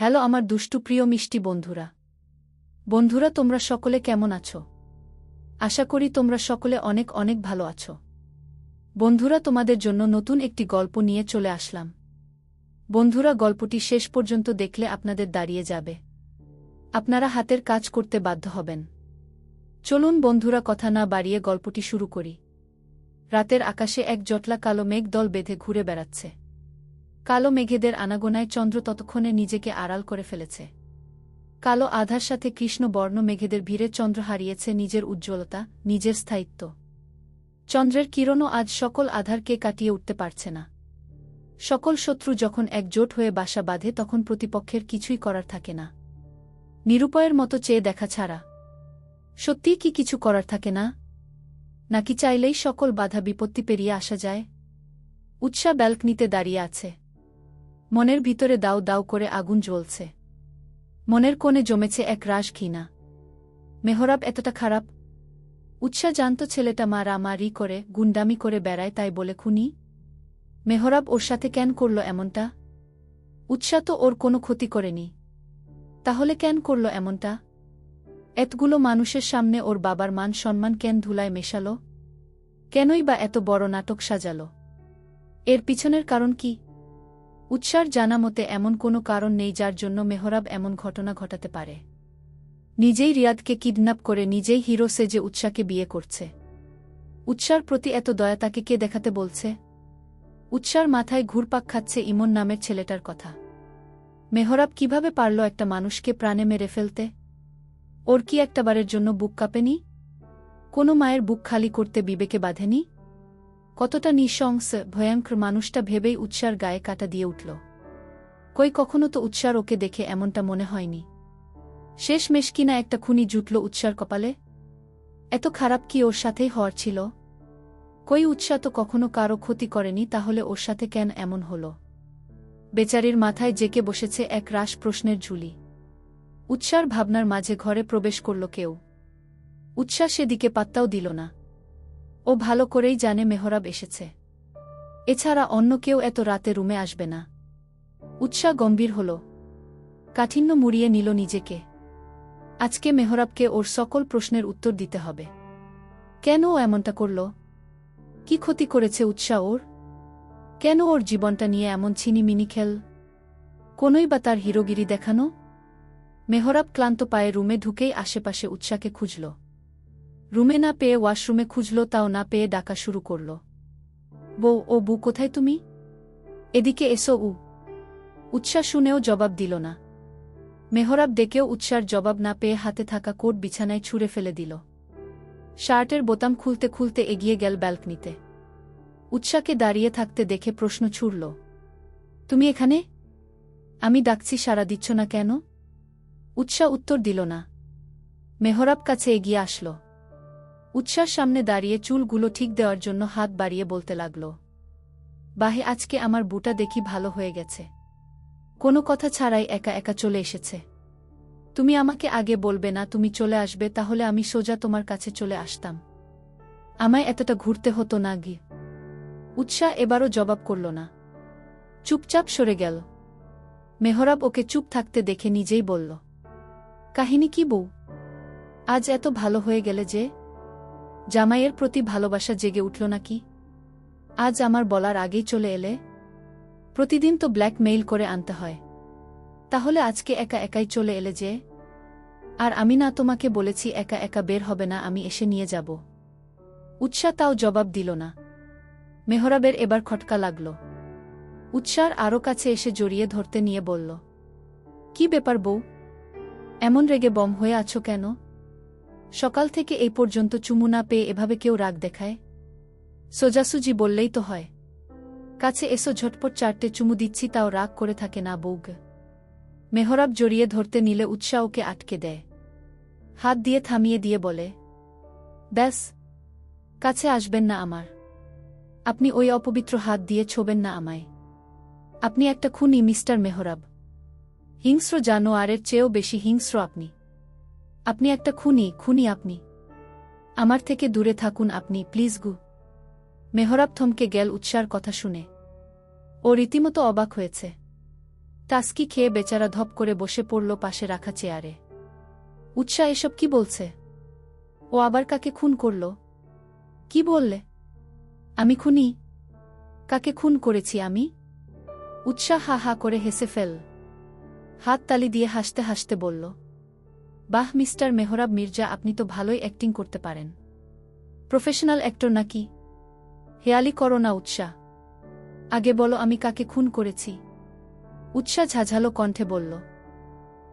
Hello আমার দুষ্টু প্রিয় মিষ্টি বন্ধুরা। বন্ধুরা, তোমরা সকলে কেমন আছো? আশা করি তোমরা সকলে অনেক অনেক ভালো আছো। বন্ধুরা, তোমাদের জন্য নতুন একটি গল্প নিয়ে চলে আসলাম। বন্ধুরা, গল্পটি শেষ পর্যন্ত দেখলে আপনাদের দাঁড়িয়ে যাবে। আপনারা হাতের কাজ করতে বাধ্য হবেন। চলুন বন্ধুরা, কথা না বাড়িয়ে গল্পটি শুরু করি। রাতের আকাশে এক জটলা কালো মেঘ দল বেঁধে ঘুরে বেড়াচ্ছে। কালো মেঘেদের আনাগোনায় চন্দ্র ততক্ষণে নিজেকে আড়াল করে ফেলেছে। কালো আধার সাথে কৃষ্ণ বর্ণ মেঘেদের ভিড়ে চন্দ্র হারিয়েছে নিজের উজ্জ্বলতা, নিজের স্থায়িত্ব। চন্দ্রের কিরণও আজ সকল আধারকে কাটিয়ে উঠতে পারছে না। সকল শত্রু যখন একজোট হয়ে বাসা বাঁধে তখন প্রতিপক্ষের কিছুই করার থাকে না। নিরুপায়ের মতো চেয়ে দেখা ছাড়া। সত্যিই কি কিছু করার থাকে না? নাকি চাইলেই সকল বাধা বিপত্তি পেরিয়ে আসা যায়? উৎসা ব্যালকনিতে দাঁড়িয়ে আছে। মনের ভিতরে দাও দাও করে আগুন জ্বলছে। মনের কোণে জমেছে এক রাস ঘৃণা। মেহরাব এতটা খারাপ? উৎসাহ জানত ছেলেটা মা মারামারি করে, গুন্ডামি করে বেড়ায় তাই বলে, খুনি, মেহরাব ওর সাথে কেন করল এমনটা? উৎসাহ তো ওর কোনো ক্ষতি করেনি। তাহলে কেন করল এমনটা? এতগুলো মানুষের সামনে ওর বাবার মান সম্মান কেন ধুলায় মেশাল? কেনই বা এত বড় নাটক সাজাল? এর পিছনের কারণ কি? উৎসার জানা মতে এমন কোনো কারণ নেই যার জন্য মেহরাব এমন ঘটনা ঘটাতে পারে। নিজেই রিয়াদকে কিডন্যাপ করে নিজেই হিরো সেজে উৎসাকে বিয়ে করছে। উৎসার প্রতি এত দয়া তাকে কে দেখাতে বলছে? উৎসার মাথায় ঘুরপাক খাচ্ছে ইমন নামের ছেলেটার কথা। মেহরাব কীভাবে পারল একটা মানুষকে প্রাণে মেরে ফেলতে? ওর কি একটাবারের জন্য বুক কাঁপেনি? কোনো মায়ের বুক খালি করতে বিবেকে বাঁধেনি? কতটা নিঃশংস, ভয়ঙ্কর মানুষটা ভেবেই উৎসার গায়ে কাটা দিয়ে উঠল। কই কখনো তো উৎসার ওকে দেখে এমনটা মনে হয়নি। শেষ মেশ কিনা একটা খুনি জুটল উৎসার কপালে? এত খারাপ কি ওর সাথেই হওয়ার ছিল? কই উৎসাহ তো কখনো কারও ক্ষতি করেনি, তাহলে ওর সাথে কেন এমন হল? বেচারির মাথায় জেকে বসেছে এক রাস প্রশ্নের ঝুলি। উৎসার ভাবনার মাঝে ঘরে প্রবেশ করল কেউ। উৎসাহ সেদিকে পাত্তাও দিল না। ও ভালো করেই জানে মেহরাব এসেছে। এছাড়া অন্য কেউ এত রাতে রুমে আসবে না। উৎসাহ গম্ভীর হল। কাঠিন্য মুড়িয়ে নিল নিজেকে। আজকে মেহরাবকে ওর সকল প্রশ্নের উত্তর দিতে হবে। কেন ও এমনটা করল? কি ক্ষতি করেছে উৎসাহ ওর? কেন ওর জীবনটা নিয়ে এমন ছিনিমিনি খেল? কোনই বা তার হিরোগিরি দেখানো? মেহরাব ক্লান্ত পায়ে রুমে ঢুকেই আশেপাশে উৎসাকে খুঁজল। রুমে না পেয়ে ওয়াশরুমে খুঁজল, তাও না পেয়ে ডাকা শুরু করল। বউ, ও বু কোথায় তুমি? এদিকে এসো, উ। উৎসাহ শুনেও জবাব দিল না। মেহরাব ডেকেও উৎসার জবাব না পেয়ে হাতে থাকা কোট বিছানায় ছুঁড়ে ফেলে দিল। শার্টের বোতাম খুলতে খুলতে এগিয়ে গেল ব্যালকনিতে। উৎসাকে দাঁড়িয়ে থাকতে দেখে প্রশ্ন ছুড়ল, তুমি এখানে? আমি ডাকছি, সাড়া দিচ্ছ না কেন? উৎসাহ উত্তর দিল না। মেহরাব কাছে এগিয়ে আসল। উৎসার সামনে দাঁড়িয়ে চুলগুলো ঠিক দেওয়ার জন্য হাত বাড়িয়ে বলতে লাগল, বাহে, আজকে আমার বুটা দেখি ভালো হয়ে গেছে। কোনো কথা ছাড়াই একা একা চলে এসেছে। তুমি আমাকে আগে বলবে না, তুমি চলে আসবে, তাহলে আমি সোজা তোমার কাছে চলে আসতাম। আমায় এতটা ঘুরতে হতো না গিয়ে উৎসাহ এবারও জবাব করল না। চুপচাপ সরে গেল। মেহরাব ওকে চুপ থাকতে দেখে নিজেই বলল, কাহিনী কি বউ? আজ এত ভালো হয়ে গেলে যে জামাইয়ের প্রতি ভালোবাসা জেগে উঠল নাকি? আজ আমার বলার আগেই চলে এলে? প্রতিদিন তো ব্ল্যাকমেইল করে আনতে হয়। তাহলে আজকে একা একাই চলে এলে যে? আর আমি না তোমাকে বলেছি একা একা বের হবে না, আমি এসে নিয়ে যাব। উৎসাহ তাও জবাব দিল না। মেহরাবের এবার খটকা লাগল। উৎসার আরও কাছে এসে জড়িয়ে ধরতে নিয়ে বলল, কি ব্যাপার বউ? এমন রেগে বম হয়ে আছো কেন? সকাল থেকে এই পর্যন্ত চুমু না পেয়ে এভাবে কেউ রাগ দেখায়? সোজাসুজি বললেই তো হয়। কাছে এসো ঝটপট চারটে চুমু দিচ্ছি, তাও রাগ করে থাকে না বৌগ মেহরাব জড়িয়ে ধরতে নিলে উৎসাহ ওকে আটকে দেয়। হাত দিয়ে থামিয়ে দিয়ে বলে, ব্যাস, কাছে আসবেন না আমার। আপনি ওই অপবিত্র হাত দিয়ে ছোবেন না আমায়। আপনি একটা খুনি, মিস্টার মেহরাব। হিংস্র জানোয়ারের চেয়েও বেশি হিংস্র আপনি। আপনি একটা খুনি খুনি আপনি। আমার থেকে দূরে থাকুন আপনি, প্লিজ গু। মেহরাব থমকে গেল উৎসার কথা শুনে। ও রীতিমতো অবাক হয়েছে। টাস্কি খেয়ে বেচারা ধপ করে বসে পড়ল পাশে রাখা চেয়ারে। উৎসাহ এসব কি বলছে? ও আবার কাকে খুন করল? কি বললে? আমি খুনি? কাকে খুন করেছি আমি? উৎসাহ হা হা করে হেসে ফেল। হাত তালি দিয়ে হাসতে হাসতে বলল বাহ, মিস্টার মেহরাব মির্জা, আপনি তো ভালোই অ্যাক্টিং করতে পারেন। প্রফেশনাল অ্যাক্টর নাকি? হেয়ালি করো না উৎসাহ আগে বলো, আমি কাকে খুন করেছি। উৎসাহ ঝাঝালো কণ্ঠে বলল,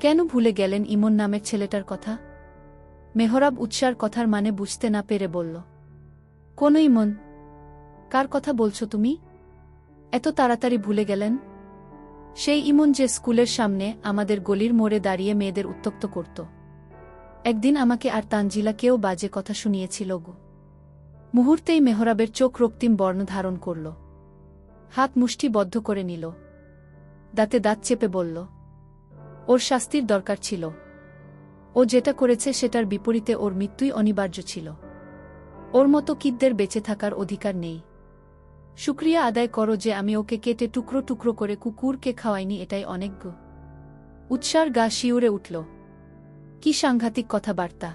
কেন ভুলে গেলেন ইমন নামের ছেলেটার কথা? মেহরাব উৎসার কথার মানে বুঝতে না পেরে বলল, কোন ইমন? কার কথা বলছো তুমি? এত তাড়াতাড়ি ভুলে গেলেন? সেই ইমন যে স্কুলের সামনে আমাদের গলির মোড়ে দাঁড়িয়ে মেয়েদের উত্তক্ত করত। একদিন আমাকে আর তানজিলাকেও বাজে কথা শুনিয়েছিল গো। মুহূর্তেই মেহরাবের চোখ রক্তিম বর্ণ ধারণ করল। হাত মুষ্টি বদ্ধ করে নিল। দাঁতে দাঁত চেপে বলল, ওর শাস্তির দরকার ছিল। ও যেটা করেছে সেটার বিপরীতে ওর মৃত্যুই অনিবার্য ছিল। ওর মতো কিদ্দের বেঁচে থাকার অধিকার নেই। শুক্রিয়া আদায় করো যে আমি ওকে কেটে টুকরো টুকরো করে কুকুরকে খাওয়াইনি এটাই অনেক উৎসার গা শিউরে উঠল। কি সাংঘাতিক কথাবার্তা?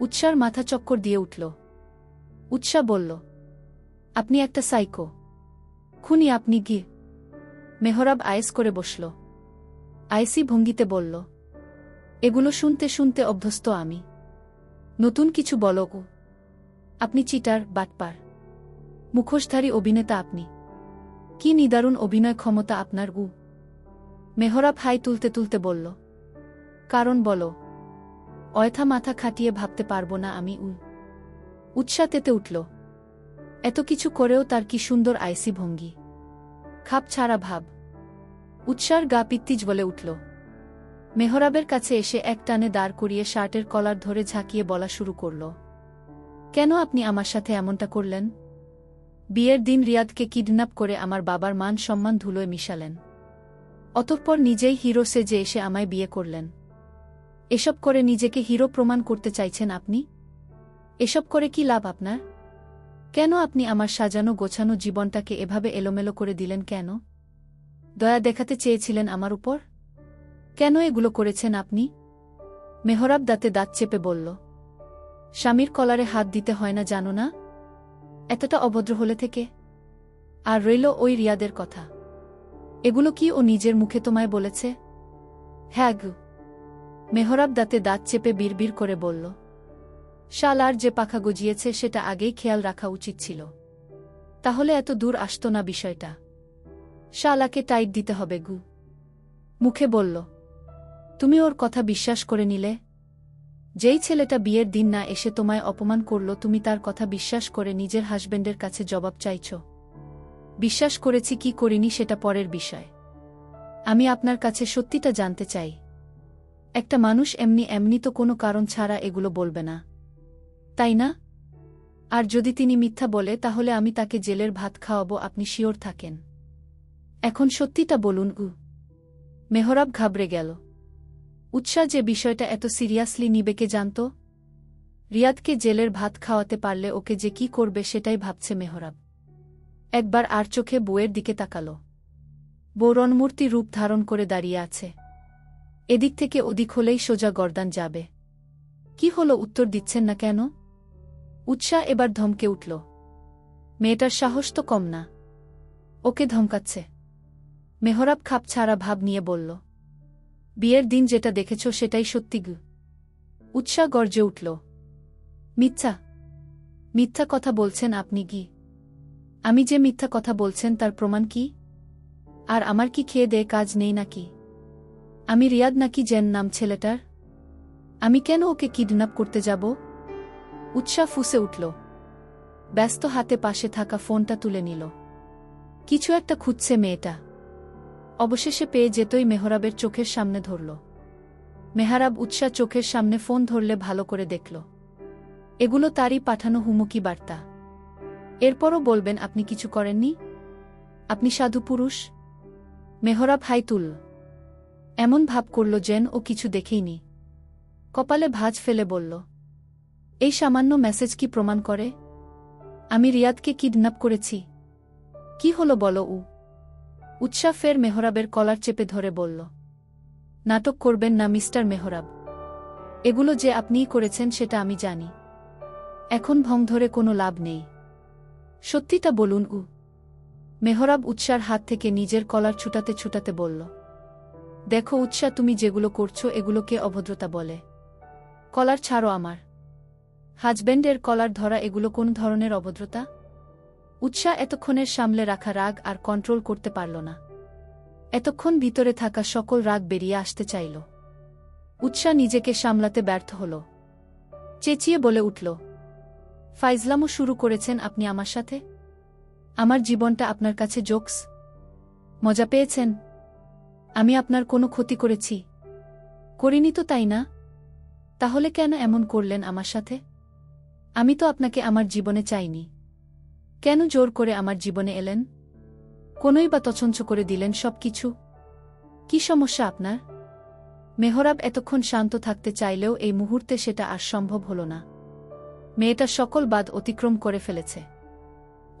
উৎসার মাথা চক্কর দিয়ে উঠল। উৎসা বলল, আপনি একটা সাইকো। খুনি আপনি গিয়ে মেহরাব আয়েস করে বসল। আইসি ভঙ্গিতে বলল, এগুলো শুনতে শুনতে অভ্যস্ত আমি। নতুন কিছু বলো গো। আপনি চিটার, বাটপার। মুখোশধারী অভিনেতা আপনি। কি নিদারুণ অভিনয় ক্ষমতা আপনার গু? মেহরাব হাই তুলতে তুলতে বলল কারণ বলো, অয়থা মাথা খাটিয়ে ভাবতে পারব না আমি উ উৎসাহ তেতে উঠল, এত কিছু করেও তার কি সুন্দর আইসি ভঙ্গি। খাপ ছাড়া ভাব। উৎসার গা পিত্তিজ বলে উঠল, মেহরাবের কাছে এসে এক টানে দাঁড় করিয়ে শার্টের কলার ধরে ঝাঁকিয়ে বলা শুরু করল, কেন আপনি আমার সাথে এমনটা করলেন? বিয়ের দিন রিয়াদকে কিডন্যাপ করে আমার বাবার মান সম্মান ধুলোয় মিশালেন। অতঃপর নিজেই হিরো সেজে এসে আমায় বিয়ে করলেন। এসব করে নিজেকে হিরো প্রমাণ করতে চাইছেন আপনি? এসব করে কি লাভ আপনার? কেন আপনি আমার সাজানো গোছানো জীবনটাকে এভাবে এলোমেলো করে দিলেন কেন? দয়া দেখাতে চেয়েছিলেন আমার উপর? কেন এগুলো করেছেন আপনি? মেহরাব দাঁতে দাঁত চেপে বলল, স্বামীর কলারে হাত দিতে হয় না, জানো না? এতটা অভদ্র হলে থেকে? আর রইল ওই রিয়াদের কথা। এগুলো কি ও নিজের মুখে তোমায় বলেছে? হ্যাঁ মেহরাব দাঁতে দাঁত চেপে বিড়বিড় করে বলল শাল আর যে পাখা গজিয়েছে সেটা আগেই খেয়াল রাখা উচিত ছিল। তাহলে এত দূর আসত না বিষয়টা। শালাকে টাইট দিতে হবে, গু। মুখে বলল, তুমি ওর কথা বিশ্বাস করে নিলে। যেই ছেলেটা বিয়ের দিন না এসে তোমায় অপমান করল, তুমি তার কথা বিশ্বাস করে নিজের হাজবেন্ডের কাছে জবাব চাইছ। বিশ্বাস করেছি কি করিনি সেটা পরের বিষয়। আমি আপনার কাছে সত্যিটা জানতে চাই। একটা মানুষ এমনি এমনি তো কোনো কারণ ছাড়া এগুলো বলবে না। তাই না? আর যদি তিনি মিথ্যা বলে, তাহলে আমি তাকে জেলের ভাত খাওয়াবো, আপনি শিওর থাকেন। এখন সত্যিটা বলুন উ মেহরাব ঘাবড়ে গেল। উৎসাহ যে বিষয়টা এত সিরিয়াসলি নিবেকে জানত? রিয়াদকে জেলের ভাত খাওয়াতে পারলে ওকে যে কি করবে সেটাই ভাবছে মেহরাব। একবার আর চোখে বউয়ের দিকে তাকাল। বৌরণমূর্তি রূপ ধারণ করে দাঁড়িয়ে আছে। এদিক থেকে ওদিক হলেই সোজা গর্দান যাবে। কি হলো উত্তর দিচ্ছেন না কেন? উৎসাহ এবার ধমকে উঠল। মেয়েটার সাহস তো কম না। ওকে ধমকাচ্ছে। মেহরাব খাপ ছাড়া ভাব নিয়ে বলল, বিয়ের দিন যেটা দেখেছ সেটাই সত্যি গু। উৎসাহ গর্জে উঠল, মিথ্যা। মিথ্যা কথা বলছেন আপনি কি? আমি যে মিথ্যা কথা বলছেন তার প্রমাণ কি? আর আমার কি খেয়ে দেয়ে কাজ নেই নাকি? আমি রিয়াদ নাকি জেন নাম ছেলেটার? আমি কেন ওকে কিডন্যাপ করতে যাব? উৎসাহ ফুসে উঠল। ব্যস্ত হাতে পাশে থাকা ফোনটা তুলে নিল। কিছু একটা খুঁজছে মেয়েটা। অবশেষে পেয়ে যেতই মেহরাবের চোখের সামনে ধরল। মেহারাব উৎসাহ চোখের সামনে ফোন ধরলে ভালো করে দেখল। এগুলো তারই পাঠানো হুমুকি বার্তা। এরপরও বলবেন, আপনি কিছু করেননি? আপনি সাধু পুরুষ মেহরাব হাই তুল এমন ভাব করল যেন ও কিছু দেখেইনি। কপালে ভাজ ফেলে বলল, এই সামান্য মেসেজ কি প্রমাণ করে? আমি রিয়াদকে কিডন্যাপ করেছি। কি হলো বলো উ? উৎসাহ ফের মেহরাবের কলার চেপে ধরে বলল, নাটক করবেন না মিস্টার মেহরাব। এগুলো যে আপনিই করেছেন সেটা আমি জানি। এখন ভং ধরে কোনো লাভ নেই। সত্যিটা বলুন উ। মেহরাব উৎসার হাত থেকে নিজের কলার ছুটাতে ছুটাতে বলল দেখো উৎসাহ তুমি যেগুলো করছ এগুলোকে অভদ্রতা বলে। কলার ছাড়ো আমার। হাজব্যান্ডের কলার ধরা এগুলো কোন ধরনের অভদ্রতা? উৎসা এতক্ষণের সামলে রাখা রাগ আর কন্ট্রোল করতে পারল না। এতক্ষণ ভিতরে থাকা সকল রাগ বেরিয়ে আসতে চাইল। উৎসা নিজেকে সামলাতে ব্যর্থ হল। চেঁচিয়ে বলে উঠল ফাইজলামও শুরু করেছেন আপনি আমার সাথে? আমার জীবনটা আপনার কাছে জোকস? মজা পেয়েছেন? আমি আপনার কোনো ক্ষতি করেছি। করিনি তো তাই না? তাহলে কেন এমন করলেন আমার সাথে? আমি তো আপনাকে আমার জীবনে চাইনি। কেন জোর করে আমার জীবনে এলেন? কোনই বা তছঞ্চ করে দিলেন সব কিছু কি সমস্যা আপনার? মেহরাব এতক্ষণ শান্ত থাকতে চাইলেও এই মুহূর্তে সেটা আর সম্ভব হল না। মেয়েটা সকল বাদ অতিক্রম করে ফেলেছে।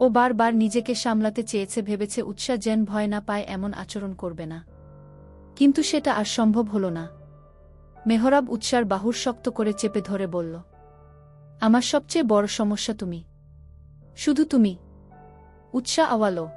ও বারবার নিজেকে সামলাতে চেয়েছে, ভেবেছে উৎসাহ যেন ভয় না পায়, এমন আচরণ করবে না। কিন্তু সেটা আর সম্ভব হল না। মেহরাব উৎসার বাহুর শক্ত করে চেপে ধরে বলল, আমার সবচেয়ে বড় সমস্যা তুমি। শুধু তুমি। উৎসাহ আওয়ালো।